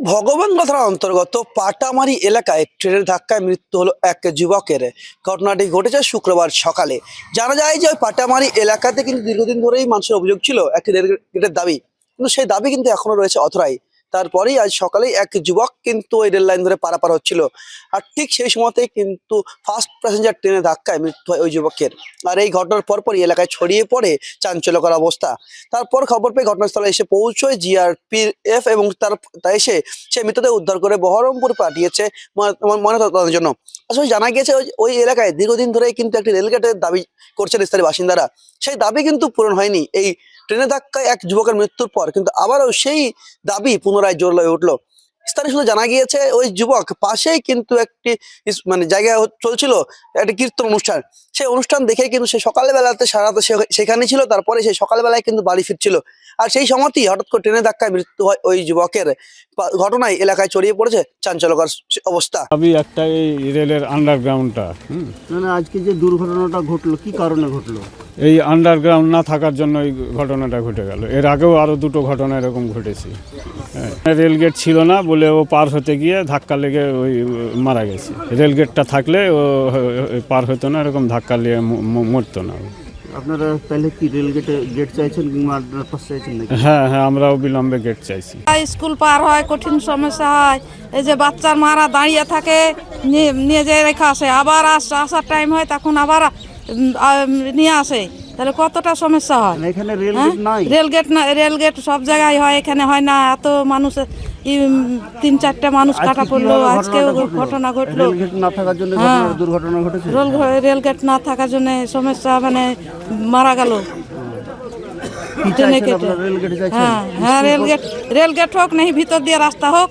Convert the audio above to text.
ভগবান কথার অন্তর্গত পাটামারি এলাকায় ট্রেনের ধাক্কায় মৃত্যু হলো এক যুবকের। ঘটনাটি ঘটেছে শুক্রবার সকালে। জানা যায় যে ওই পাটামারি এলাকাতে কিন্তু দীর্ঘদিন ধরেই মানুষের অভিযোগ ছিল একটি রেল গেটের দাবি। কিন্তু সেই দাবি কিন্তু এখনও রয়েছে অথরাই তারপরেই আজ সকালেই এক যুবক কিন্তু ওই রেল লাইন ধরে পারাপার হচ্ছিল। আর ঠিক সেই সময়তেই কিন্তু ফার্স্ট প্যাসেঞ্জার ট্রেনের ধাক্কায় মৃত্যু হয় ওই যুবকের। আর এই ঘটনার পরপরই এলাকায় ছড়িয়ে পড়ে চাঞ্চল্যকর অবস্থা। তারপর খবর পেয়ে ঘটনাস্থলে এসে পৌঁছয় জিআরপি এফ এবং তার তা এসে সে মৃতদেহ উদ্ধার করে বহরমপুর পাঠিয়েছে ময়না- ময়নাতদন্তের জন্য। আসলে জানা গেছে ওই- এলাকায় দীর্ঘদিন ধরেই কিন্তু একটি রেলগেটের দাবি করছেন স্থানীয় বাসিন্দারা। সেই দাবি কিন্তু পূরণ হয়নি। এই ট্রেনের ধাক্কায় এক যুবকের মৃত্যুর পর কিন্তু আবারও সেই দাবি পুনরায় জোর হয়ে উঠল। স্থানীয় সূত্রে জানা গিয়েছে ওই যুবক পাশেই কিন্তু একটি মানে জায়গায় চলছিল একটি কীর্তন অনুষ্ঠান। সেই অনুষ্ঠান দেখে কিন্তু সে সকালবেলাতে সারা সে- সেখানে ছিল তারপরে সেই সকালবেলায় কিন্তু বাড়ি ফিরছিল। আর সেই সময়তেই হঠাৎ করে ট্রেনের ধাক্কায় মৃত্যু হয় ওই যুবকের। ঘটনায় এলাকায় ছড়িয়ে পড়েছে চাঞ্চলকর অবস্থা। দাবি একটা এই রেলের আন্ডারগ্রাউন্ডটা আজকে যে দুর্ঘটনাটা ঘটলো কি কারণে ঘটলো? এই আন্ডারগ্রাউন্ড না থাকার জন্য এই ঘটনাটা ঘটে গেল। এর আগেও আরও দুটো ঘটনা এরকম ঘটেছে। হ্যাঁ। রেলগেট ছিল না বলে ও পার হতে গিয়ে ধাক্কা লেগে ওই মারা গেছে। রেলগেটটা থাকলে ও পার হতো না এরকম ধাক্কা লেগে মরতো না ও। আপনারা তাহলে কি রেল গেটে গেট চাইছেন কিংবা আন্ডারপাস চাইছেন নাকি? হ্যাঁ হ্যাঁ আমরাও বিলম্বে গেট চাইছি। স্কুল পার হয় কঠিন সমস্যা হয় এই যে বাচ্চার মারা দাঁড়িয়ে থাকে নিয়ে নিয়ে যেয়ে রেখে আসে। আবার আস আসার টাইম হয় তখন আবার নিয়ে আসে। তাহলে কতটা সমস্যা হয়? এখানে রেল হ্যাঁ? রেলগেট না রেলগেট সব জায়গায় হয় এখানে হয় না। এত মানুষ তিন চারটা মানুষ কাটা পড়ল আজকেও ঘটনা ঘটলো। না থাকার জন্য হ্যাঁ। দুর্ঘটনা ঘটেছে? রেল রেলগেট না থাকার জন্য সমস্যা মানে মারা গেল। ট্রেনে কেটে। হ্যাঁ হ্যাঁ রেলগেট রেলগেট হোক নেই ভিতর দিয়ে রাস্তা হোক